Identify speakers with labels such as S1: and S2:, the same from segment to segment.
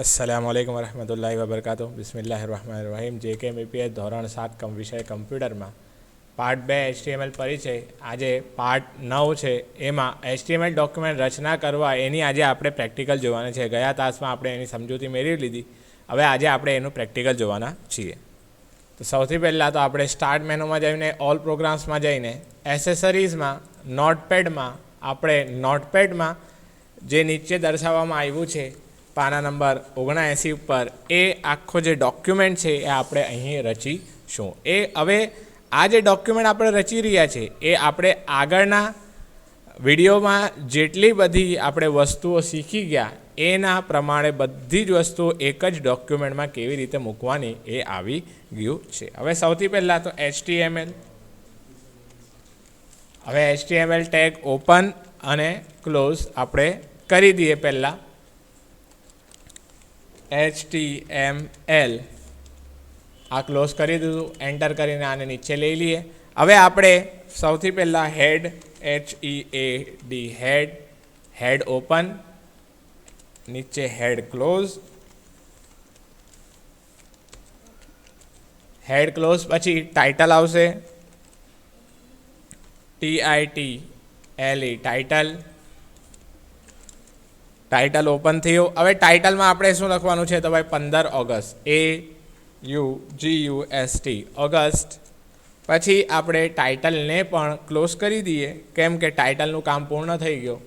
S1: અસલામ વાલેકુમ વરહમતુલ્લાહિ વબરકાતુ બિસ્મિલ્લાહ રહમાન રહીમ જે કે એમપીએસ ધોરણ સાત કમ વિષય કમ્પ્યુટરમાં. પાર્ટ બે એચટીએમએલ પરિચય. આજે પાર્ટ નવ છે. એમાં એચટીએમએલ ડોક્યુમેન્ટ રચના કરવા એની આજે આપણે પ્રેક્ટિકલ જોવાના છે. ગયા તાસમાં આપણે એની સમજૂતી મેળવી લીધી. હવે આજે આપણે એનું પ્રેક્ટિકલ જોવાના છીએ. તો સૌથી પહેલાં તો આપણે સ્ટાર્ટ મેનુમાં જઈને ઓલ પ્રોગ્રામ્સમાં જઈને એસેસરીઝમાં નોટપેડમાં આપણે નોટપેડમાં જે નીચે દર્શાવવામાં આવ્યું છે પાના નંબર ઓગણએંસી ઉપર એ આખો જે ડોક્યુમેન્ટ છે એ આપણે અહીં રચીશું. એ હવે આ જે ડોક્યુમેન્ટ આપણે રચી રહ્યા છે, એ આપણે આગળના વિડીયોમાં જેટલી બધી આપણે વસ્તુઓ શીખી ગયા, એના પ્રમાણે બધી જ વસ્તુઓ એક જ ડોક્યુમેન્ટમાં કેવી રીતે મૂકવાની એ આવી ગયું છે. હવે સૌથી પહેલાં તો એચટીએમએલ હવે એચટીએમએલ ટેગ ઓપન અને ક્લોઝ આપણે કરી દઈએ પહેલાં. એચ ટી એમ એલ આ ક્લોઝ કરી દીધું એન્ટર કરીને આને નીચે લઈ લઈએ. હવે આપણે સૌથી પહેલાં head H E A D head head open નીચે હેડ ક્લોઝ હેડ ક્લોઝ પછી ટાઇટલ આવશે. T I T L E title title open થયું. હવે ટાઇટલમાં આપણે શું લખવાનું છે તો ભાઈ પંદર August. A U G U S T August. પછી આપણે ટાઇટલને પણ ક્લોઝ કરી દઈએ. કેમ કે ટાઇટલનું કામ પૂર્ણ થઈ ગયું.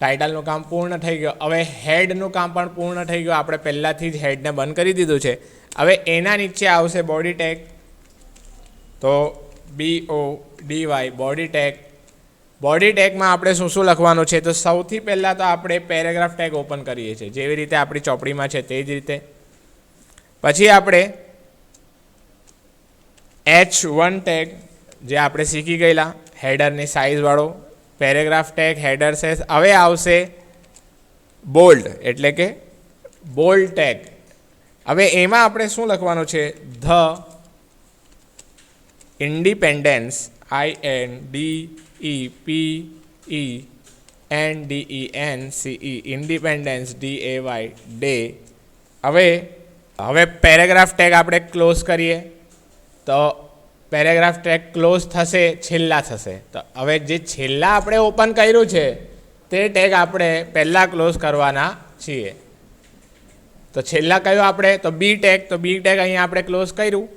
S1: ટાઇટલનું કામ પૂર્ણ થઈ ગયું. હવે હેડનું કામ પણ પૂર્ણ થઈ ગયું. આપણે પહેલાંથી જ હેડને બંધ કરી દીધું છે. હવે એના નીચે આવશે બોડી ટેગ તો B O D Y body tag body ટેગમાં આપણે શું શું લખવાનું છે? તો સૌથી પહેલાં તો આપણે પેરેગ્રાફ ટેગ ઓપન કરીએ છીએ. જેવી રીતે આપણી ચોપડીમાં છે તે જ રીતે. પછી આપણે એચ વન ટેગ, જે આપણે શીખી ગયેલા, હેડરની સાઇઝવાળો પેરેગ્રાફ ટેગ, હેડર સેસ હવે આવશે બોલ્ડ, એટલે કે બોલ્ડ ટેગ. હવે એમાં આપણે શું લખવાનું છે? The independence I N D E P E N D E N C E independence D A Y day હવે હવે પેરેગ્રાફ ટેગ આપણે ક્લોઝ કરીએ. તો પેરેગ્રાફ ટેગ ક્લોઝ થશે, છેલ્લા થશે. તો હવે જે છેલ્લા આપણે ઓપન કર્યું છે, તે ટેગ આપણે પહેલાં ક્લોઝ કરવાના છીએ. તો છેલ્લા કયો આપણે? તો બી ટેગ તો બી ટેગ અહીંયા આપણે ક્લોઝ કર્યું.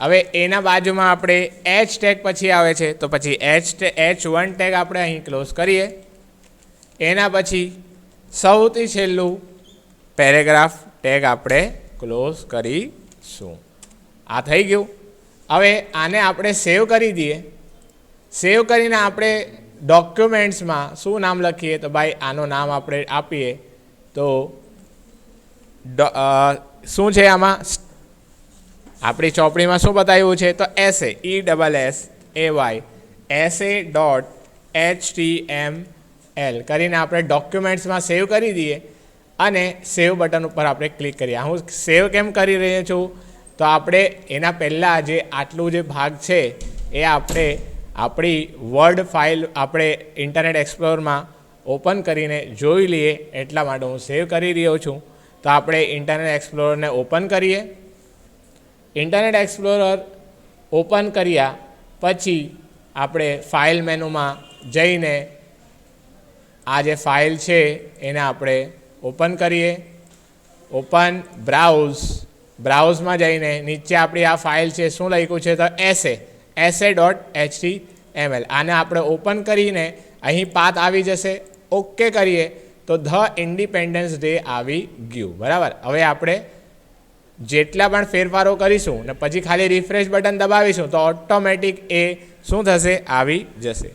S1: હવે એના બાજુમાં આપણે એચ ટેગ પછી આવે છે, તો પછી એચ એચ વન ટેગ આપણે અહીં ક્લોઝ કરીએ. એના પછી સૌથી છેલ્લું પેરેગ્રાફ ટેગ આપણે ક્લોઝ કરીશું. આ થઈ ગયું. હવે આને આપણે સેવ કરી દઈએ. સેવ કરીને આપણે ડોક્યુમેન્ટ્સમાં શું નામ લખીએ, તો ભાઈ આનું નામ આપણે આપીએ. તો શું છે આમાં? આપણી ચોપડીમાં શું બતાવ્યું છે? તો essay E double S A Y essay dot H T M L કરીને આપણે ડોક્યુમેન્ટ્સમાં સેવ કરી દઈએ અને સેવ બટન ઉપર આપણે ક્લિક કરીએ. હું સેવ કેમ કરી રહ્યો છું? તો આપણે એના પહેલાં જે આટલું જે ભાગ છે, એ આપણે આપણી વર્ડ ફાઇલ આપણે ઇન્ટરનેટ એક્સપ્લોરમાં ઓપન કરીને જોઈ લઈએ. એટલા માટે હું સેવ કરી રહ્યો છું. તો આપણે ઇન્ટરનેટ એક્સપ્લોરને ઓપન કરીએ. ઇન્ટરનેટ એક્સપ્લોરર ઓપન કર્યા પછી આપણે ફાઇલ મેનુમાં જઈને આ જે ફાઇલ છે એને આપણે ઓપન કરીએ. Open browse. બ્રાઉઝમાં જઈને નીચે આપણી આ ફાઇલ છે શું લખ્યું છે તો essay. Essay dot HT ML આને આપણે ઓપન કરીને અહીં પાત આવી જશે. ઓકે કરીએ તો ધ ઇન્ડિપેન્ડન્સ ડે આવી ગયું. બરાબર? હવે આપણે જેટલા પણ ફેરફારો કરીશું ને પછી ખાલી રિફ્રેશ બટન દબાવીશું તો ઓટોમેટિક એ શું થશે? આવી જશે.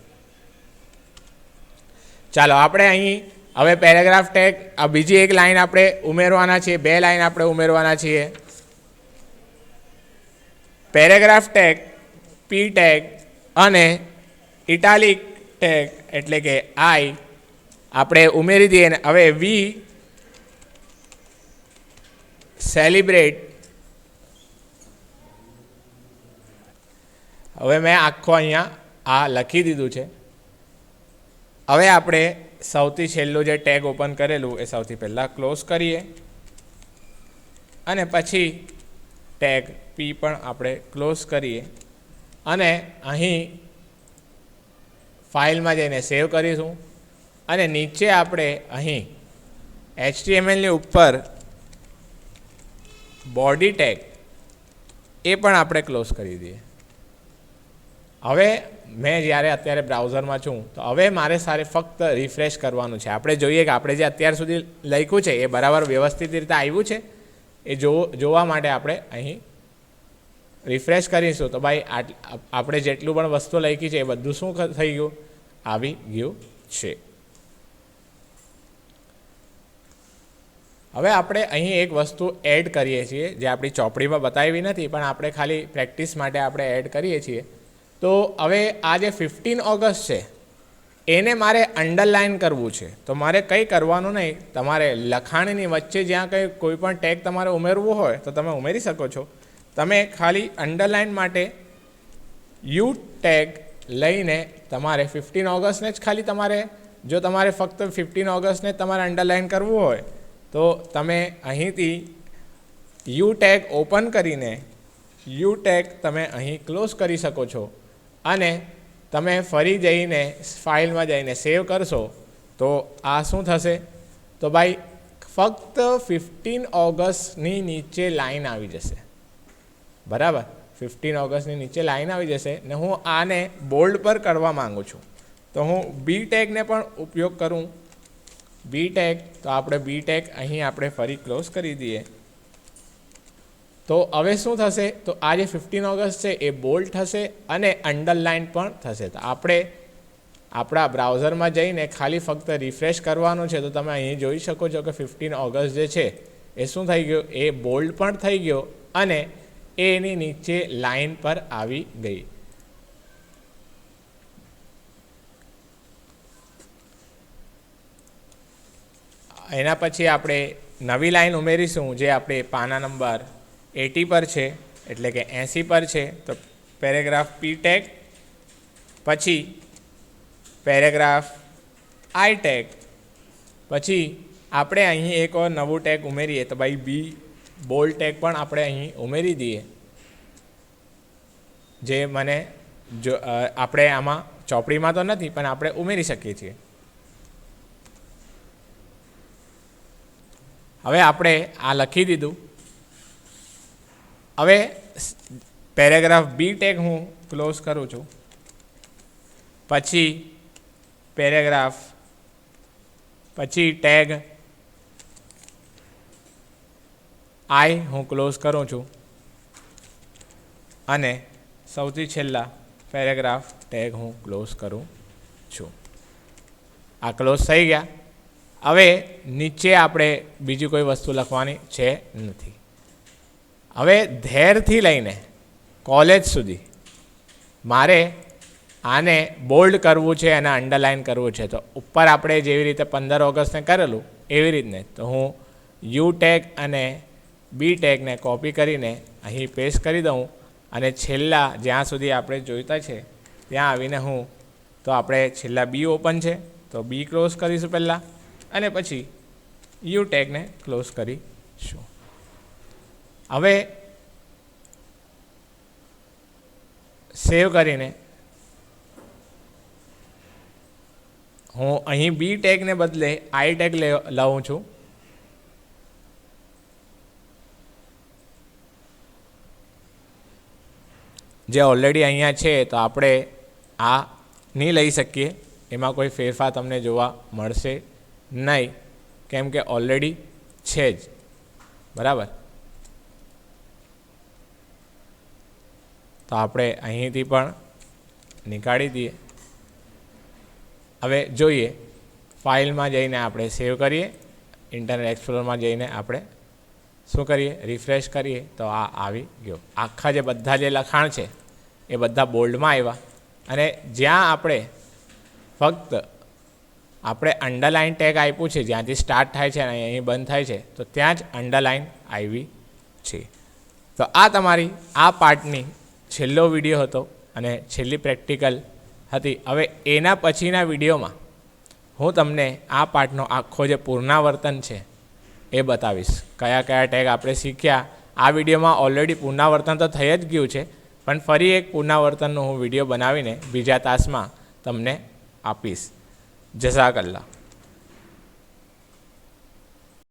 S1: ચાલો, આપણે અહીં હવે પેરેગ્રાફ ટેગ આ બીજી એક લાઈન આપણે ઉમેરવાના છીએ, બે લાઈન આપણે ઉમેરવાના છીએ. પેરેગ્રાફ ટેગ પી ટેગ અને ઇટાલિક ટેગ એટલે કે આઈ આપણે ઉમેરી દઈએ ને હવે વી સેલિબ્રેટ હવે મેં આખો અહીંયા આ લખી દીધું છે. હવે આપણે સૌથી છેલ્લું જે ટેગ ઓપન કરેલું એ સૌથી પહેલાં ક્લોઝ કરીએ. અને પછી ટેગ પી પણ આપણે ક્લોઝ કરીએ. અને અહીં ફાઇલમાં જઈને સેવ કરીશું. અને નીચે આપણે અહીં એચટીએમએલની ઉપર બોડી ટેગ એ પણ આપણે ક્લોઝ કરી દઈએ. હવે મેં જ્યારે અત્યારે બ્રાઉઝરમાં છું, તો હવે મારે સારે ફક્ત રિફ્રેશ કરવાનું છે. આપણે જોઈએ કે આપણે જે અત્યાર સુધી લખ્યું છે, એ બરાબર વ્યવસ્થિત રીતે આવ્યું છે? એ જોવા માટે આપણે અહીં રિફ્રેશ કરીશું તો ભાઈ આપણે જેટલું પણ વસ્તુ લખી છે, એ બધું શું થઈ ગયું? આવી ગયું છે. હવે આપણે અહીં એક વસ્તુ એડ કરીએ છીએ, જે આપણી ચોપડીમાં બતાવી નથી, પણ આપણે ખાલી પ્રેક્ટિસ માટે આપણે એડ કરીએ છીએ. તો હવે આ જે ફિફ્ટીન ઓગસ્ટ છે, એને મારે અંડરલાઇન કરવું છે. તો મારે કંઈ કરવાનું નહીં. તમારે લખાણની વચ્ચે જ્યાં કંઈ કોઈ પણ ટેગ તમારે ઉમેરવું હોય, તો તમે ઉમેરી શકો છો. તમે ખાલી અંડરલાઇન માટે યુ ટેગ લઈને તમારે ફિફ્ટીન ઓગસ્ટને જ ખાલી તમારે, જો તમારે ફક્ત ફિફ્ટીન ઓગસ્ટને તમારે અંડરલાઇન કરવું હોય તો તમે અહીંથી યુ ટેગ ઓપન કરીને યુ ટેગ તમે અહીં ક્લોઝ કરી શકો છો. અને તમે ફરી જઈને ફાઇલમાં જઈને સેવ કરશો, તો આ શું થશે? તો ભાઈ, ફક્ત ફિફ્ટીન ઓગસ્ટની નીચે લાઈન આવી જશે. બરાબર? ફિફ્ટીન ઓગસ્ટની નીચે લાઈન આવી જશે ને હું આને બોલ્ડ પર કરવા માગું છું. તો હું બી ટેગને પણ ઉપયોગ કરું. બી ટેગ તો આપણે બી ટેગ અહીં આપણે ફરી ક્લોઝ કરી દઈએ. તો હવે શું થશે? તો આ જે ફિફ્ટીન ઓગસ્ટ છે, એ બોલ્ડ થશે અને અંડરલાઇન પણ થશે. તો આપણે આપણા બ્રાઉઝરમાં જઈને ખાલી ફક્ત રિફ્રેશ કરવાનું છે, તો તમે અહીં જોઈ શકો છો કે ફિફ્ટીન ઓગસ્ટ જે છે, એ શું થઈ ગયું? એ બોલ્ડ પણ થઈ ગયો અને એની નીચે લાઈન પર આવી ગઈ. એના પછી આપણે નવી લાઈન ઉમેરીશું જે આપણે પાના નંબર એટી પર છે, એટલે કે એંસી પર છે. તો પેરેગ્રાફ પી ટેગ પછી પેરેગ્રાફ આઈ ટેગ પછી આપણે અહીં એક નવું ટેગ ઉમેરીએ તો ભાઈ બી બોલ ટેગ પણ આપણે અહીં ઉમેરી દઈએ. જે મને જો આપણે આમાં ચોપડીમાં તો નથી, પણ આપણે ઉમેરી શકીએ છીએ. હવે આપણે આ લખી દીધું. હવે પેરેગ્રાફ બી ટેગ હું ક્લોઝ કરું છું. પછી પેરેગ્રાફ, પછી ટેગ. આઈ હું ક્લોઝ કરું છું. અને સૌથી છેલ્લા પેરેગ્રાફ ટેગ હું ક્લોઝ કરું છું. આ ક્લોઝ થઈ ગયા. હવે નીચે આપણે બીજી કોઈ વસ્તુ લખવાની છે નથી. હવે ધેરથી લઈને કોલેજ સુધી મારે આને બોલ્ડ કરવું છે અને અંડરલાઇન કરવું છે. તો ઉપર આપણે જેવી રીતે પંદર ઓગસ્ટને કરેલું એવી રીતને તો હું યુ ટેગ અને બી ટેગને કોપી કરીને અહીં પેસ્ટ કરી દઉં અને છેલ્લા જ્યાં સુધી આપણે જોઈતા છે ત્યાં આવીને હું તો આપણે છેલ્લા બી ઓપન છે. તો બી ક્લોઝ કરીશું પહેલાં. અને પછી યુ ટેગને ક્લોઝ કરીશું. હવે સેવ કરીને હું અહીં બી ટેગને બદલે આઈ ટેગ લઉં છું. જે ઓલરેડી અહીંયા છે તો આપણે આ નહીં લઈ શકીએ. એમાં કોઈ ફેરફાર તમને જોવા મળશે. નહીં, કેમ કે ઓલરેડી છે જ. બરાબર? તો આપણે અહીંથી પણ નીકાળી દઈએ. હવે જોઈએ, ફાઇલમાં જઈને આપણે સેવ કરીએ ઇન્ટરનેટ એક્સપ્લોરમાં જઈને આપણે શું કરીએ? રિફ્રેશ કરીએ, તો આ આવી ગયો. આખા જે બધા જે લખાણ છે, એ બધા બોલ્ડમાં આવ્યા. અને જ્યાં આપણે ફક્ત આપણે અંડરલાઇન ટેગ આપ્યું છે, જ્યાંથી સ્ટાર્ટ થાય છે અને અહીં બંધ થાય છે, તો ત્યાં જ અંડરલાઇન આવી છે. તો આ તમારી, આ પાર્ટની છેલ્લો વીડિયો હતો અને છેલ્લી પ્રેક્ટિકલ હતી. હવે એના પછીના વિડીયોમાં હું તમને આ પાઠનો આખો જે પુનરાવર્તન છે એ બતાવીશ. કયા કયા ટેગ આપણે શીખ્યા? આ વિડીયોમાં ઓલરેડી પુનરાવર્તન તો થઈ જ ગયું છે, પણ ફરી એક પુનરાવર્તનનો હું વીડિયો બનાવીને બીજા તાસમાં તમને આપીશ. જઝાકલ્લા